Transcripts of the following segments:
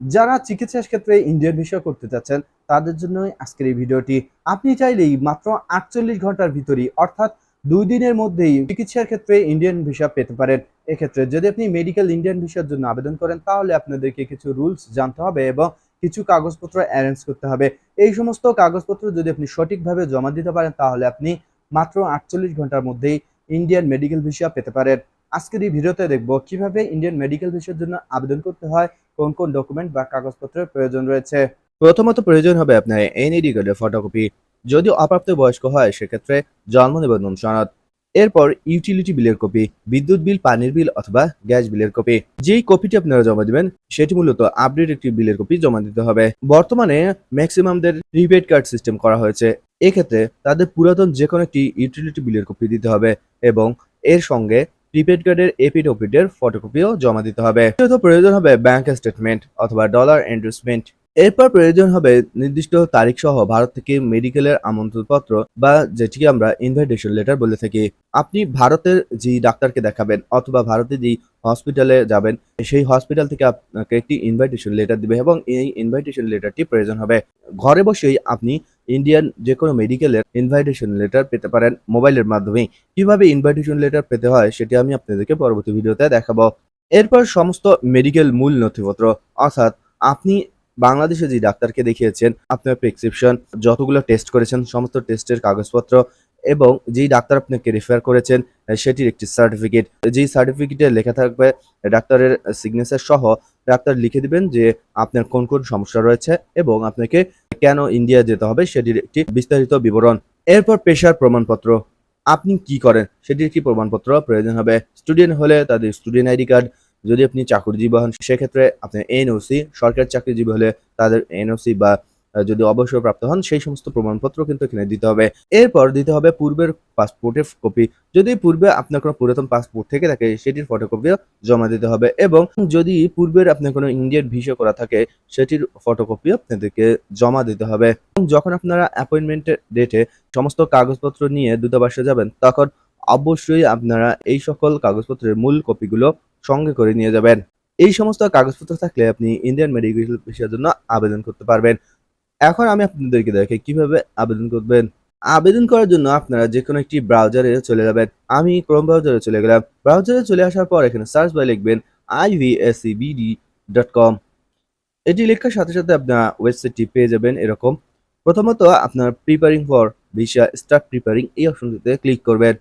যারা চিকিৎসার ক্ষেত্রে ইন্ডিয়ান ভিসা করতে চাচ্ছেন তাদের জন্যই আজকের এই ভিডিওটি। আপনি চাইলেই মাত্র আটচল্লিশ ঘণ্টার ভিতরেই, অর্থাৎ দুই দিনের মধ্যেই চিকিৎসার ক্ষেত্রে ইন্ডিয়ান ভিসা পেতে পারেন। এক্ষেত্রে যদি আপনি মেডিকেল ইন্ডিয়ান ভিসার জন্য আবেদন করেন, তাহলে আপনাদেরকে কিছু রুলস জানতে হবে এবং কিছু কাগজপত্র অ্যারেঞ্জ করতে হবে। এই সমস্ত কাগজপত্র যদি আপনি সঠিকভাবে জমা দিতে পারেন, তাহলে আপনি মাত্র আটচল্লিশ ঘণ্টার মধ্যেই ইন্ডিয়ান মেডিকেল ভিসা পেতে পারেন। আজকের এই ভিডিওতে দেখব কীভাবে ইন্ডিয়ান মেডিকেল ভিসার জন্য আবেদন করতে হয়, কোন কোন ডকুমেন্ট বা কাগজপত্রের প্রয়োজন রয়েছে। প্রথমত প্রয়োজন হবে আপনার এনইডি কার্ডের ফটোকপি যদি অপ্রাপ্ত বয়স্ক হয়, সেক্ষেত্রে জন্ম নিবন্ধন সনদ। এরপর ইউটিলিটি বিলের কপি বিদ্যুৎ বিল, পানির বিল অথবা গ্যাস বিলের কপি যেই কপিটি আপনারা জমা দিবেন, সেটি মূলত আপডেট একটি বিলের কপি জমা দিতে হবে। বর্তমানে ম্যাক্সিমামদের প্রিপেড কার্ড সিস্টেম করা হয়েছে। এক্ষেত্রে তাদের পুরাতন যে কোনো একটি ইউটিলিটি বিলের কপি দিতে হবে এবং এর সঙ্গে প্রিপেড কার্ডের এপিড ওপিডের ফটোকপিও জমা দিতে হবে। দ্বিতীয়ত প্রয়োজন হবে ব্যাংক স্টেটমেন্ট অথবা ডলার এন্ডোর্সমেন্ট এরপর প্রয়োজন হবে নির্দিষ্ট তারিখ সহ ভারত থেকে মেডিকেলের আমন্ত্রণপত্র বা যেটিকে আমরা ইনভাইটেশন লেটার বলে থাকি। আপনি ভারতের যে ডাক্তারকে দেখাবেন অথবা ভারতে যেই হসপিটালে যাবেন, সেই হসপিটাল থেকে আপনাকে একটি ইনভাইটেশন লেটার দিবে এবং এই ইনভাইটেশন লেটারটি প্রয়োজন হবে। ঘরে বসেই আপনি ইন্ডিয়ান যে কোনো মেডিকেলের ইনভাইটেশন লেটার পেতে পারেন মোবাইলের মাধ্যমেই। কীভাবে ইনভাইটেশন লেটার পেতে হয় সেটি আমি আপনাদেরকে পরবর্তী ভিডিওতে দেখাবো। এরপর সমস্ত মেডিকেল মূল নথিপত্র, অর্থাৎ আপনি বাংলাদেশে যে ডাক্তারকে দেখিয়েছেন, আপনার প্রেসক্রিপশন যতগুলো টেস্ট করেছেন, সমস্ত টেস্টের কাগজপত্র এবং যেই ডাক্তার আপনাকে রেফার করেছেন সেটির একটি সার্টিফিকেট যেই সার্টিফিকেটে লেখা থাকবে, ডাক্তারের সিগনেচার সহ ডাক্তার লিখে দিবেন যে আপনার কোন কোন সমস্যা রয়েছে এবং আপনাকে কেন ইন্ডিয়া যেতে হবে সেটির একটি বিস্তারিত বিবরণ। এরপর পেশার প্রমাণপত্র। আপনি কি করেন? সেটির একটি প্রমাণপত্র প্রয়োজন হবে। স্টুডেন্ট হলে তাদের স্টুডেন্ট আইডি কার্ড। যদি আপনি চাকরিজীবী হন, সেক্ষেত্রে আপনার এনওসি সরকার চাকরিজীবী হলে তাদের এনওসি বা যদি অবসরপ্রাপ্ত হন, সেই সমস্ত প্রমাণপত্র কিন্তু এখানে দিতে হবে। এরপর দিতে হবে পূর্বের পাসপোর্টের কপি যদি পূর্বে আপনার কোনো পুরাতন পাসপোর্ট থেকে থাকে, সেটির ফটোকপিও জমা দিতে হবে এবং যদি পূর্বের আপনার কোনো ইন্ডিয়ান ভিসা করা থাকে, সেটির ফটোকপিও আপনাদেরকে জমা দিতে হবে। এবং যখন আপনারা অ্যাপয়েন্টমেন্টের ডেটে সমস্ত কাগজপত্র নিয়ে দূতাবাসে যাবেন, তখন অবশ্যই আপনারা এই সকল কাগজপত্রের মূল কপিগুলো সঙ্গে করে নিয়ে যাবেন। এই সমস্ত কাগজপত্র থাকলে আপনি ইন্ডিয়ান মেডিকেল ভিসার জন্য আবেদন করতে পারবেন। এখন আমি আপনাদেরকে দেখে কীভাবে আবেদন করবেন। আবেদন করার জন্য আপনারা যে কোনো একটি ব্রাউজারে চলে যাবেন। আমি ক্রোম ব্রাউজারে চলে গেলাম। ব্রাউজারে চলে আসার পর এখানে সার্চ বাই লিখবেন আইভিএসিবিডি ডট কম এটি লেখার সাথে সাথে আপনার ওয়েবসাইটটি পেয়ে যাবেন এরকম। প্রথমত আপনার preparing for visa start preparing এই অপশনটিতে ক্লিক করবেন।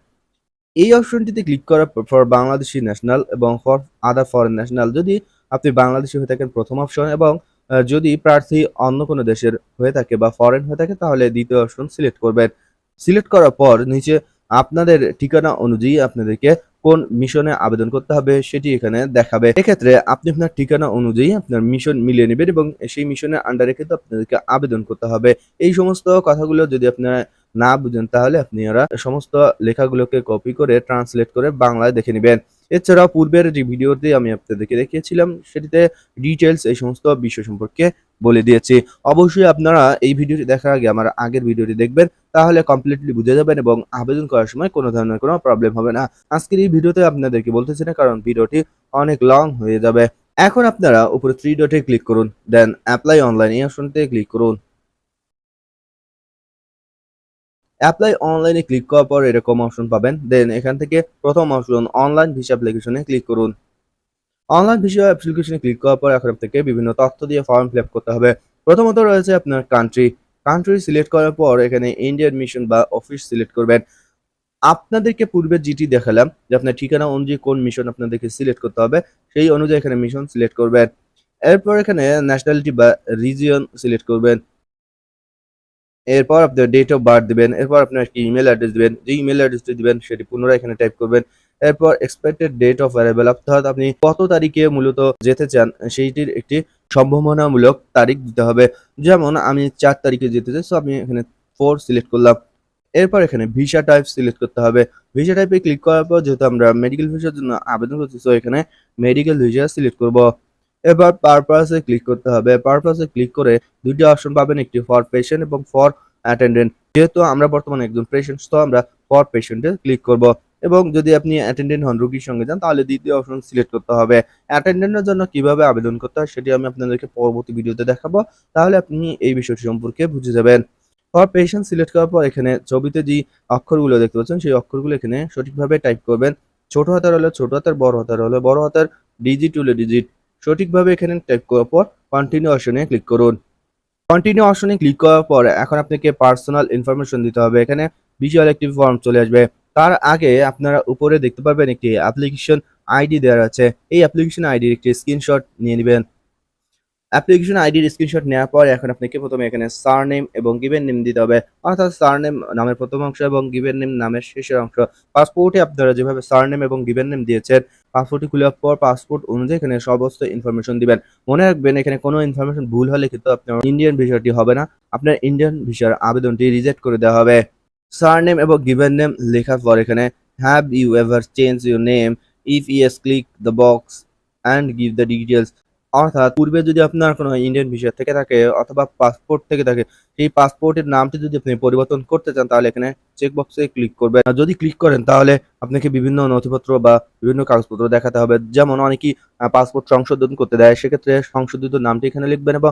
এই অপশনটিতে ক্লিক করার ফর বাংলাদেশি ন্যাশনাল এবং ফর আদার ফরেন ন্যাশনাল যদি আপনি বাংলাদেশি হয়ে থাকেন প্রথম অপশন এবং যদি প্রার্থী অন্য কোনো দেশের হয়ে থাকে বা ফরেন হয়ে থাকে, তাহলে দ্বিতীয় অপশন সিলেক্ট করবেন। সিলেক্ট করার পর নিচে আপনাদের ঠিকানা অনুযায়ী আপনাদেরকে কোন মিশনে আবেদন করতে হবে সেটি এখানে দেখাবে। এক্ষেত্রে আপনি আপনার ঠিকানা অনুযায়ী আপনার মিশন মিলিয়ে নেবেন এবং সেই মিশনের আন্ডারে কিন্তু আপনাদেরকে আবেদন করতে হবে। এই সমস্ত কথাগুলো যদি আপনারা না বুঝেন, তাহলে আপনারা সমস্ত লেখাগুলোকে কপি করে ট্রান্সলেট করে বাংলায় দেখে নেবেন। এছাড়াও পূর্বের যে ভিডিওতে আমি আপনাদেরকে দেখিয়েছিলাম, সেটিতে ডিটেলস এই সমস্ত বিষয় সম্পর্কে বলে দিয়েছি। অবশ্যই আপনারা এই ভিডিওটি দেখার আগে আমার আগের ভিডিওটি দেখবেন, তাহলে কমপ্লিটলি বুঝে যাবেন এবং আবেদন করার সময় কোনো ধরনের কোনো প্রবলেম হবে না। আজকের এই ভিডিওতে আপনাদেরকে বলতেছি না, কারণ ভিডিওটি অনেক লং হয়ে যাবে। এখন আপনারা উপরে থ্রি ডটে ক্লিক করুন দেন অ্যাপ্লাই অনলাইন এই অপশনতে ক্লিক করুন। অ্যাপ্লাই অনলাইনে ক্লিক করার পর এরকম অপশন পাবেন। দেন এখান থেকে প্রথম অপশন অনলাইন ভিসা অ্যাপ্লিকেশনে ক্লিক করুন। অনলাইন ভিসা অ্যাপ্লিকেশনে ক্লিক করার পর এখন আপনাকে বিভিন্ন তথ্য দিয়ে ফর্ম ফিল করতে হবে। প্রথমত রয়েছে আপনার কান্ট্রি কান্ট্রি সিলেক্ট করার পর এখানে ইন্ডিয়ান মিশন বা অফিস সিলেক্ট করবেন। আপনাদেরকে পূর্বে যেটি দেখালাম যে আপনার ঠিকানা অনুযায়ী কোন মিশন আপনাদেরকে সিলেক্ট করতে হবে। সেই অনুযায়ী এখানে মিশন সিলেক্ট করবেন। এরপর এখানে ন্যাশনালিটি বা রিজিয়ন সিলেক্ট করবেন। এরপর আপনার ডেট অফ বার্থ দিবেন, এরপর আপনার একটি ইমেল অ্যাড্রেস দেবেন, যে ইমেল অ্যাড্রেসটি দিবেন সেটি পুনরায় এখানে টাইপ করবেন, এরপর এক্সপেক্টেড ডেট অফ অ্যারাইভেল অর্থাৎ আপনি কত তারিখে মূলত যেতে চান সেইটির একটি সম্ভাবনামূলক তারিখ দিতে হবে। যেমন আমি চার তারিখে যেতে চাই সো আমি এখানে ফোর সিলেক্ট করলাম। এরপর এখানে ভিসা টাইপ সিলেক্ট করতে হবে। ভিসা টাইপে ক্লিক করার পর যেহেতু আমরা মেডিকেল ভিসার জন্য আবেদন করছি সো এখানে মেডিকেল ভিসা সিলেক্ট করব। এবার পারপাসে ক্লিক করতে হবে। পারপাসে ক্লিক করে দুটি অপশন পাবেন, একটি ফর পেশেন্ট এবং ফর অ্যাটেন্ডেন্ট যেহেতু আমরা বর্তমানে একজন পেশেন্ট তো আমরা ফর পেশেন্টে ক্লিক করব। এবং যদি আপনি অ্যাটেন্ডেন্ট হন, রোগীর সঙ্গে যান, তাহলে দ্বিতীয় অপশন সিলেক্ট করতে হবে। অ্যাটেন্ডেন্টের জন্য কীভাবে আবেদন করতে হয়, সেটি আমি আপনাদেরকে পরবর্তী ভিডিওতে দেখাবো। তাহলে আপনি এই বিষয়টি সম্পর্কে বুঝে যাবেন। ফর পেশেন্ট সিলেক্ট করার পর এখানে ছবিতে যে অক্ষরগুলো দেখতে পাচ্ছেন, সেই অক্ষরগুলো এখানে সঠিকভাবে টাইপ করবেন। ছোট হাতের হলে ছোট হাতের, বড় হাতের হলে বড় হাতের ডিজিট হলে ডিজিট সঠিকভাবে এখানে টাইপ করার পর কন্টিনিউ অপশনে ক্লিক করুন। কন্টিনিউ অপশনে ক্লিক করার পর এখন আপনাকে পার্সোনাল ইনফরমেশন দিতে হবে। এখানে ভিজুয়াল একটি ফর্ম চলে আসবে। তার আগে আপনারা উপরে দেখতে পারবেন একটি অ্যাপ্লিকেশন আইডি দেওয়া আছে। এই অ্যাপ্লিকেশন আইডির একটি স্ক্রিনশট নিয়ে নেবেন। অ্যাপ্লিকেশন আইডির স্ক্রিনশট নেওয়ার পর এখন আপনাকে প্রথমে এখানে সার নেম এবং গিভেন নেম দিতে হবে। অর্থাৎ সার নেম নামের প্রথম অংশ এবং গিভেন নেম নামের শেষের অংশ। পাসপোর্টে আপনারা যেভাবে সার নেম এবং গিভেন নেম দিয়েছেন পাসপোর্টটি খোলার পর পাসপোর্ট অনুযায়ী এখানে সমস্ত ইনফরমেশন দিবেন। মনে রাখবেন, এখানে কোনো ইনফরমেশন ভুল হলে কিন্তু আপনার ইন্ডিয়ান ভিসাটি হবে না। আপনার ইন্ডিয়ান ভিসার আবেদনটি রিজেক্ট করে দেওয়া হবে। সার নেম এবং গিভেন নেম লেখার পর এখানে have you ever change your name if yes click the box and give the details অর্থাৎ পূর্বে যদি আপনার কোনো ইন্ডিয়ান ভিসা থেকে থাকে অথবা পাসপোর্ট থেকে থাকে, সেই পাসপোর্টের নামটি যদি আপনি পরিবর্তন করতে চান, তাহলে এখানে চেক বক্সে ক্লিক করবেন। আর যদি ক্লিক করেন, তাহলে আপনাকে বিভিন্ন নথিপত্র বা বিভিন্ন কাগজপত্র দেখাতে হবে। যেমন অনেকেই পাসপোর্ট সংশোধন করতে দেয়, সেক্ষেত্রে সংশোধিত নামটি এখানে লিখবেন এবং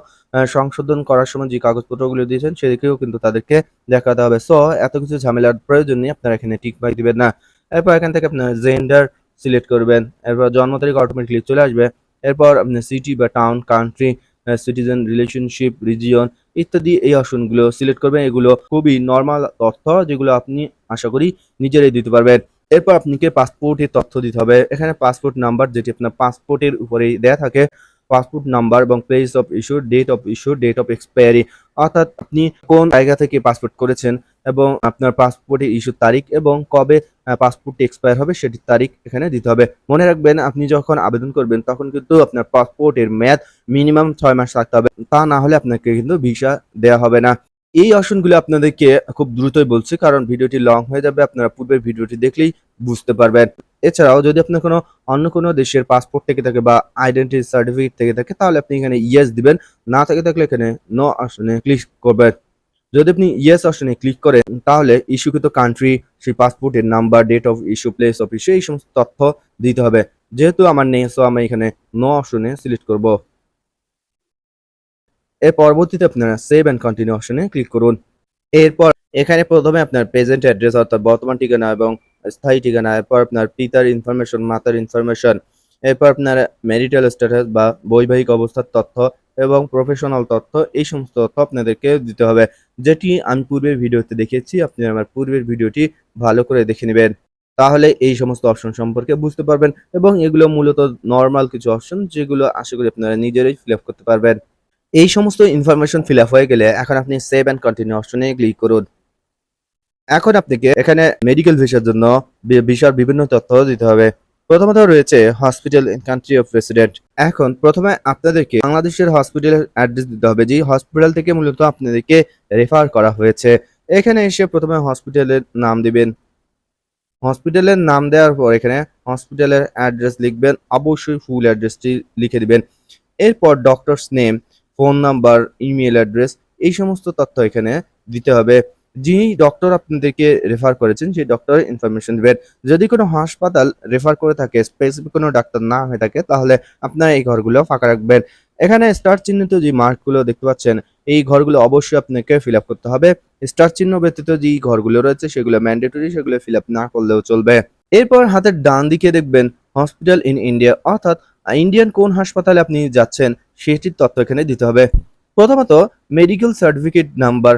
সংশোধন করার সময় যে কাগজপত্রগুলো দিয়েছেন সেদিকেও কিন্তু তাদেরকে দেখাতে হবে। সো এত কিছু ঝামেলার প্রয়োজন নেই, আপনারা এখানে টিক বাই দিবেন না। এরপর এখান থেকে আপনার জেন্ডার সিলেক্ট করবেন। এরপর জন্ম তারিখ অটোমেটিকলি চলে আসবে। এরপর সিটি বা town country citizen relationship region ইত্যাদি এই অপশনগুলো সিলেক্ট করবেন। এগুলো খুবই নর্মাল তথ্য যেগুলো আপনি আশা করি নিজেরাই দিতে পারবেন। এরপর আপনাকে পাসপোর্টের তথ্য দিতে হবে। এখানে পাসপোর্ট নাম্বার যেটি আপনার পাসপোর্টের উপরেই দেয়া থাকে। পাসপোর্ট নাম্বার এবং place of issue date of issue date of expiry অর্থাৎ আপনি কোন জায়গা থেকে পাসপোর্ট করেছেন এবং আপনার পাসপোর্টের ইস্যুর তারিখ এবং কবে পাসপোর্টটি এক্সপায়ার হবে সেটির তারিখ এখানে দিতে হবে। মনে রাখবেন আপনি যখন আবেদন করবেন তখন কিন্তু আপনার পাসপোর্টের মেয়াদ মিনিমাম ছয় মাস থাকতে হবে। তা না হলে আপনাকে কিন্তু ভিসা দেওয়া হবে না। এই অপশনগুলো আপনাদেরকে খুব দ্রুতই বলছি, কারণ ভিডিওটি লং হয়ে যাবে, আপনারা পূর্বের ভিডিওটি দেখলেই বুঝতে পারবেন। এছাড়াও যদি আপনার কোনো অন্য কোনো দেশের পাসপোর্ট থেকে থাকে বা আইডেন্টি সার্টিফিকেট থেকে থাকে, তাহলে আপনি এখানে ইয়েস দিবেন। না থেকে থাকলে এখানে নো অপশনে ক্লিক করবেন। যদি আপনি ইয়েস অপশনে ক্লিক করেন, তাহলে ইস্যুকৃত কান্ট্রি সেই পাসপোর্টের number date of issue place of issue এই সমস্ত তথ্য দিতে হবে। যেহেতু আমার নেই সো আমি এখানে নো অপশনে সিলেক্ট করব। এর পরবর্তীতে আপনারা সেভ অ্যান্ড কন্টিনিউ অপশনে ক্লিক করুন। এরপর এখানে প্রথমে আপনার প্রেজেন্ট অ্যাড্রেস অর্থাৎ বর্তমান ঠিকানা এবং স্থায়ী ঠিকানা, এরপর আপনার পিতার ইনফরমেশন মাতার ইনফরমেশন এরপর আপনার ম্যারিটাল স্ট্যাটাস বা বৈবাহিক অবস্থার তথ্য এবং প্রফেশনাল তথ্য, এই সমস্ত তথ্য আপনাদেরকে দিতে হবে। যেটি আমি পূর্বের ভিডিওতে দেখিয়েছি, আপনি আমার পূর্বের ভিডিওটি ভালো করে দেখে নেবেন। তাহলে এই সমস্ত অপশন সম্পর্কে বুঝতে পারবেন এবং এগুলো মূলত নর্মাল কিছু অপশন যেগুলো আশা করি আপনারা নিজেরাই ফিল করতে পারবেন। এই সমস্ত ইনফরমেশন ফিল আপ হয়ে গেলে এখন আপনি সেভ অ্যান্ড কন্টিনিউ অপশনে ক্লিক করুন। এখন আপনাকে এখানে মেডিকেল ভিসার জন্য ভিসার বিভিন্ন তথ্য দিতে হবে। প্রথমত রয়েছে হসপিটাল কান্ট্রি অফ রেসিডেন্ট এখন প্রথমে আপনাদেরকে বাংলাদেশের হসপিটালের অ্যাড্রেস দিতে হবে যে হসপিটাল থেকে মূলত আপনাদেরকে রেফার করা হয়েছে। এখানে এসে প্রথমে হসপিটালের নাম দিবেন। হসপিটালের নাম দেওয়ার পর এখানে হসপিটালের অ্যাড্রেস লিখবেন, অবশ্যই ফুল অ্যাড্রেসটি লিখে দিবেন। এরপর doctor's name phone number email address, এই সমস্ত তথ্য এখানে দিতে হবে। যিনি ডক্টর আপনাদেরকে রেফার করেছেন, সেই ডক্টরের ইনফরমেশন দিবেন। যদি কোনো হাসপাতাল রেফার করে থাকে স্পেসিফিক কোনো ডাক্তার না হয়ে থাকে, তাহলে আপনারা এই ঘরগুলো ফাঁকা রাখবেন। এখানে স্টার চিহ্নিত যে মার্কগুলো দেখতে পাচ্ছেন, এই ঘরগুলো অবশ্যই আপনাকে ফিল করতে হবে। স্টার চিহ্ন ব্যতীত যে ঘরগুলো রয়েছে, সেগুলো ম্যান্ডেটরি সেগুলো ফিল না করলেও চলবে। এরপর হাতের ডান দিকে দেখবেন হসপিটাল ইন ইন্ডিয়া অর্থাৎ ইন্ডিয়ান কোন হাসপাতালে আপনি যাচ্ছেন সেটির তথ্য এখানে দিতে হবে। প্রথমত মেডিকেল সার্টিফিকেট নাম্বার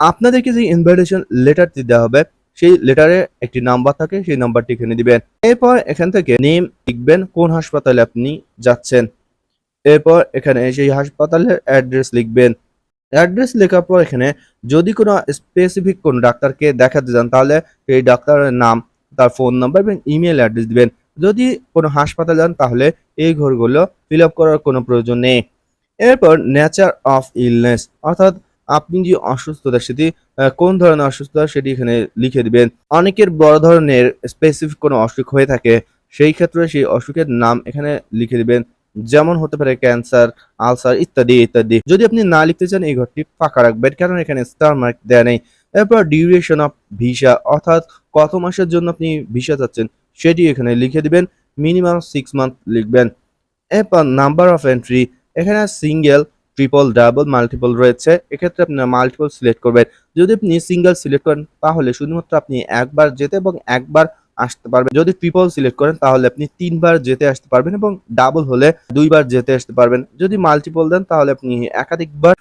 আপনাদেরকে যে ইনভাইটেশন লেটারটি দেওয়া হবে, সেই লেটারে একটি নাম্বার থাকে, সেই নাম্বারটি এখানে দিবেন। এরপর এখান থেকে নেম লিখবেন, কোন হাসপাতালে আপনি যাচ্ছেন। এরপর এখানে সেই হাসপাতালের অ্যাড্রেস লিখবেন। অ্যাড্রেস লেখার পর এখানে যদি কোনো স্পেসিফিক কোন ডাক্তারকে দেখাতে যান তাহলে সেই ডাক্তারের নাম, তার ফোন নাম্বার এবং ইমেল অ্যাড্রেস দিবেন। যদি কোনো হাসপাতাল যান, তাহলে এই ঘরগুলো ফিল আপ করার কোনো প্রয়োজন নেই। এরপর নেচার অফ ইলনেস অর্থাৎ আপনি যে অসুস্থতা, সেটি কোন ধরনের অসুস্থতা, সেটি এখানে লিখে দিবেন। অনেকের বড় ধরনের স্পেসিফিক কোনো অসুখ হয়ে থাকে, সেই ক্ষেত্রে সেই অসুখের নাম এখানে লিখে দিবেন, যেমন হতে পারে ক্যান্সার আলসার ইত্যাদি ইত্যাদি। যদি আপনি না লিখতে চান, এই ঘরটি ফাঁকা রাখবেন কারণ এখানে স্টার মার্ক দেওয়া নেই? এরপর ডিউরেশন অফ ভিসা অর্থাৎ কত মাসের জন্য আপনি ভিসা চাচ্ছেন? সেটি এখানে লিখে দিবেন মিনিমাম সিক্স মান্থ লিখবেন। এরপর নাম্বার অফ এন্ট্রি এখানে সিঙ্গেল ট্রিপল ডাবল মাল্টিপল রয়েছে। এক্ষেত্রে আপনারা মাল্টিপল সিলেক্ট করবেন। যদি আপনি সিঙ্গেল সিলেক্ট করেন, তাহলে শুধুমাত্র আপনি একবার যেতে এবং একবার আসতে পারবেন। যদি ট্রিপল সিলেক্ট করেন, তাহলে আপনি তিনবার যেতে আসতে পারবেন এবং ডাবল হলে দুইবার যেতে আসতে পারবেন। যদি মাল্টিপল দেন, তাহলে আপনি একাধিকবার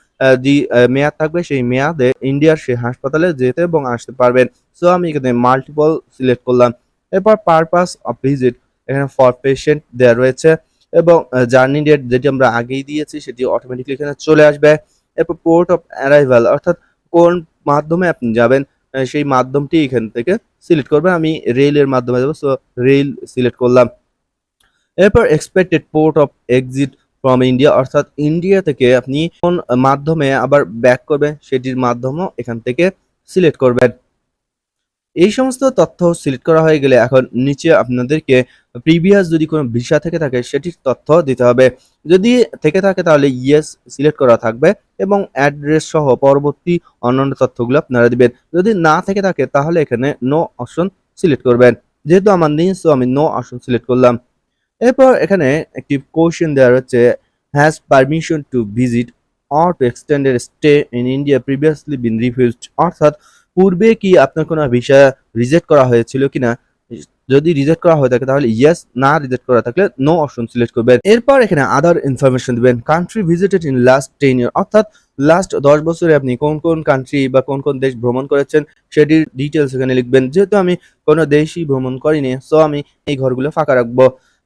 যে মেয়াদ থাকবে, সেই মেয়াদে ইন্ডিয়ার সেই হাসপাতালে যেতে এবং আসতে পারবেন। সো আমি এখানে মাল্টিপল সিলেক্ট করলাম। এরপর পারপাস অফ ভিজিট এখানে ফর পেশেন্ট দেওয়া রয়েছে এবং জার্নি ডেট যেটি আমরা আগেই দিয়েছি সেটি অটোমেটিকলি এখানে চলে আসবে। এরপর পোর্ট অফ অ্যারাইভাল অর্থাৎ কোন মাধ্যমে আপনি যাবেন সেই মাধ্যমটি এখান থেকে সিলেক্ট করবেন। আমি রেলের মাধ্যমে যাব সো রেল সিলেক্ট করলাম। এরপর expected port of exit from India অর্থাৎ ইন্ডিয়া থেকে আপনি কোন মাধ্যমে আবার ব্যাক করবেন, সেটির মাধ্যমও এখান থেকে সিলেক্ট করবেন। এই সমস্ত তথ্য সিলেক্ট করা হয়ে গেলে এখন নিচে আপনাদেরকে প্রিভিয়াস যদি কোনো ভিসা থেকে থাকে সেটির তথ্য দিতে হবে। যদি থেকে থাকে তাহলে ইয়েস সিলেক্ট করা থাকবে এবং অ্যাড্রেস সহ পরবর্তী অন্যান্য তথ্যগুলো আপনারা দিবেন। যদি না থেকে থাকে তাহলে এখানে নো অপশন সিলেক্ট করবেন। যেহেতু আমার নেই সো আমি নো অপশন সিলেক্ট করলাম। এরপর এখানে একটি কোশ্চেন দেওয়া রয়েছে has permission to visit or to extended stay in India previously been refused অর্থাৎ পূর্বে কি আপনার কোনো ভিসা রিজেক্ট করা হয়েছিল কিনা? যদি রিজেক্ট করা হয়ে থাকে তাহলে ইয়েস না রিজেক্ট করা থাকলে নো অপশন সিলেক্ট করবেন। এরপর এখানে আদার ইনফরমেশন দিবেন। Country visited in last ten year অর্থাৎ লাস্ট দশ বছরে আপনি কোন কোন কান্ট্রি বা কোন কোন দেশ ভ্রমণ করেছেন সেটির ডিটেলস এখানে লিখবেন। যেহেতু আমি কোনো দেশই ভ্রমণ করিনি সো আমি এই ঘরগুলো ফাঁকা রাখব।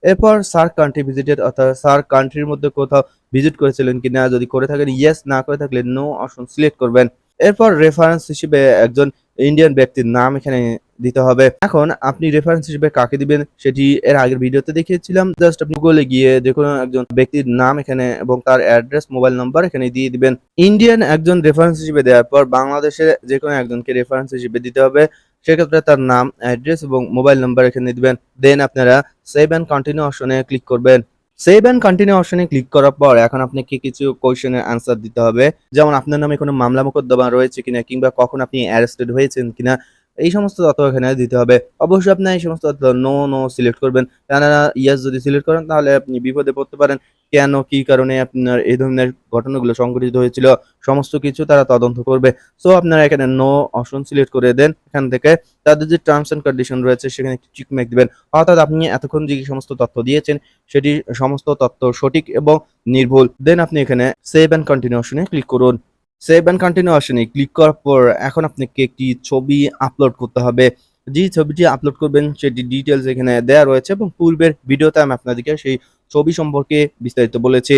এরপর সার্ক কান্ট্রি ভিজিটেড অর্থাৎ সার্ক কান্ট্রির মধ্যে কোথাও ভিজিট করেছিলেন কিনা, যদি করে থাকেন ইয়েস না করে থাকলে নো অপশন সিলেক্ট করবেন। এরপর রেফারেন্স হিসেবে একজন ইন্ডিয়ান ব্যক্তির নাম এখানে দিতে হবে। এখন আপনি রেফারেন্স হিসেবে কাকে দিবেন সেটি এর আগের ভিডিওতে দেখিয়েছিলাম। জাস্ট আপনি গুগলে গিয়ে যে কোনো একজন ব্যক্তির নাম এখানে এবং তার অ্যাড্রেস মোবাইল নাম্বার এখানে দিয়ে দিবেন। ইন্ডিয়ান একজন রেফারেন্স হিসেবে দেওয়ার পর বাংলাদেশের যে কোনো একজনকে রেফারেন্স হিসেবে দিতে হবে। সেক্ষেত্রে তার নাম অ্যাড্রেস এবং মোবাইল নাম্বার এখানে দিবেন। দেন আপনারা সেভ অ্যান্ড কন্টিনিউ অপশনে ক্লিক করবেন। সেভ অ্যান্ড কন্টিনিউ অপশনে ক্লিক করার পর এখন আপনাকে কিছু কোয়েশনের আনসার দিতে হবে। যেমন আপনার নামে কোনো মামলা মোকদ্দমা রয়েছে কিনা কিংবা কখন আপনি অ্যারেস্টেড হয়েছেন কিনা, এই সমস্ত তথ্য এখানে দিতে হবে। অবশ্যই আপনি এই সমস্ত তথ্য নো নো সিলেক্ট করবেন। কেননা ইয়াস যদি সিলেক্ট করেন তাহলে আপনি বিপদে পড়তে পারেন। কেন, কি কারণে আপনার এই ধরনের ঘটনাগুলো সংঘটিত হয়েছিল, সমস্ত কিছু তারা তদন্ত করবে। সো আপনারা এখানে নো অপশন সিলেক্ট করে দেন। এখান থেকে তাদের যে টার্মস এন্ড কন্ডিশন রয়েছে, সেখানে একটি চিক মেক দিবেন। অর্থাৎ আপনি এতক্ষণ যে সমস্ত তথ্য দিয়েছেন, সেটি সমস্ত তথ্য সঠিক এবং নির্ভুল। দেন আপনি এখানে সেভ অ্যান্ড কন্টিনিউ অপশনে ক্লিক করুন। সেভ অ্যান্ড কন্টিনিউ অপশনে ক্লিক করার পর এখন আপনাকে একটি ছবি আপলোড করতে হবে। যে ছবিটি আপলোড করবেন, সেটি ডিটেলস এখানে দেওয়া রয়েছে এবং পূর্বের ভিডিওতে আমি আপনাদেরকে সেই ছবি সম্পর্কে বিস্তারিত বলেছে।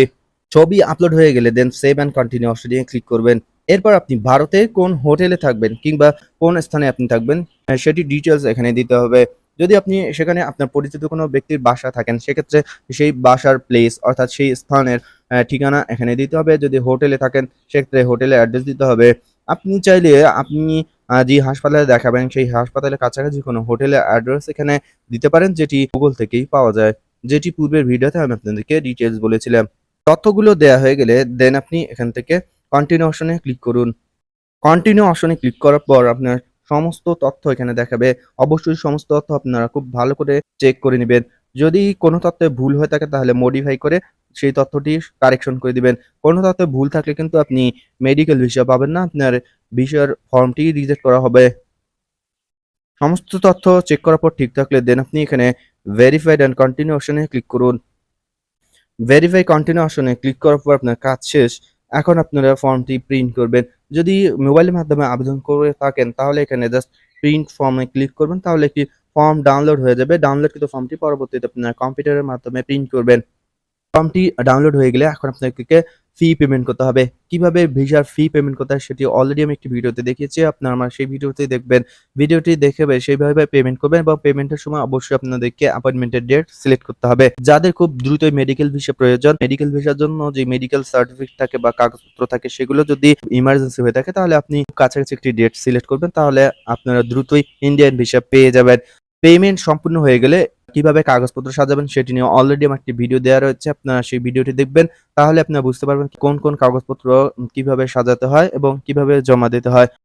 ছবি আপলোড হয়ে গেলে দেন সেভ অ্যান্ড কন্টিনিউ অপশনে ক্লিক করবেন। এরপর আপনি ভারতে কোন হোটেলে থাকবেন কিংবা কোন স্থানে আপনি থাকবেন আহ, সেটি ডিটেলস এখানে দিতে হবে। যদি আপনি সেখানে আপনার পরিচিত কোনো ব্যক্তির বাসা থাকেন সেক্ষেত্রে সেই বাসার প্লেস অর্থাৎ সেই স্থানের ঠিকানা এখানে দিতে হবে। যদি হোটেলে থাকেন সেক্ষেত্রে হোটেলের অ্যাড্রেস দিতে হবে। আপনি চাইলে আপনি যে হাসপাতালে দেখাবেন সেই হাসপাতালের কাছাকাছি কোনো হোটেলের অ্যাড্রেস এখানে দিতে পারেন যেটি গুগল থেকেই পাওয়া যায়। যেটি পূর্বের ভিডিওতে আমি আপনাদেরকে ডিটেলস বলেছিলাম। তথ্যগুলো দেয়া হয়ে গেলে দেন আপনি এখান থেকে কন্টিনিউ অপশনে ক্লিক করুন। কন্টিনিউ অপশনে ক্লিক করার পর আপনার সমস্ত তথ্য এখানে দেখাবে। অবশ্যই সমস্ত তথ্য আপনারা খুব ভালো করে চেক করে নেবেন। যদি কোনো তথ্যে ভুল হয়ে থাকে তাহলে মডিফাই করে সেই তথ্যটি কারেকশন করে দিবেন। কোনো তথ্যে ভুল থাকলে কিন্তু আপনি মেডিকেল ভিসা পাবেন না। আপনার ভিসার ফর্মটি রিজেক্ট করা হবে। সমস্ত তথ্য চেক করার পর ঠিক থাকলে দেন আপনি এখানে ভেরিফাইড অ্যান্ড কন্টিনিউ অপশনে ক্লিক করুন। ভেরিফাই কন্টিনিউ অপশনে ক্লিক করার পর আপনার কাজ শেষ। এখন আপনারা ফর্মটি প্রিন্ট করবেন। যদি মোবাইলের মাধ্যমে আবেদন করে থাকেন, তাহলে এখানে জাস্ট প্রিন্ট ফর্মে ক্লিক করবেন। তাহলে একটি ফর্ম ডাউনলোড হয়ে যাবে। ডাউনলোড কিন্তু ফর্মটি পরবর্তীতে আপনার কম্পিউটারের মাধ্যমে প্রিন্ট করবেন। ফর্মটি ডাউনলোড হয়ে গেলে এখন আপনাকে ফি পেমেন্ট করতে হবে। কীভাবে ভিসার ফি পেমেন্ট করতে হয় সেটি অলরেডি আমি একটি ভিডিওতে দেখিয়েছি। আপনারা আমার সেই ভিডিওতেই দেখবেন। ভিডিওটি দেখে সেইভাবে পেমেন্ট করবেন এবং পেমেন্টের সময় অবশ্যই আপনাদেরকে অ্যাপয়েন্টমেন্টের ডেট সিলেক্ট করতে হবে। যাদের খুব দ্রুত মেডিকেল ভিসা প্রয়োজন মেডিকেল ভিসার জন্য যে মেডিকেল সার্টিফিকেট থাকে বা কাগজপত্র থাকে সেগুলো যদি ইমার্জেন্সি হয়ে থাকে, তাহলে আপনি কাছাকাছি একটি ডেট সিলেক্ট করবেন। তাহলে আপনারা দ্রুতই ইন্ডিয়ান ভিসা পেয়ে যাবেন। পেমেন্ট সম্পূর্ণ হয়ে গেলে কীভাবে কাগজপত্র সাজাবেন সেটি নিয়ে অলরেডি আমার একটি ভিডিও দেওয়া রয়েছে। আপনারা সেই ভিডিওটি দেখবেন, তাহলে আপনারা বুঝতে পারবেন কোন কোন কাগজপত্র কীভাবে সাজাতে হয় এবং কীভাবে জমা দিতে হয়।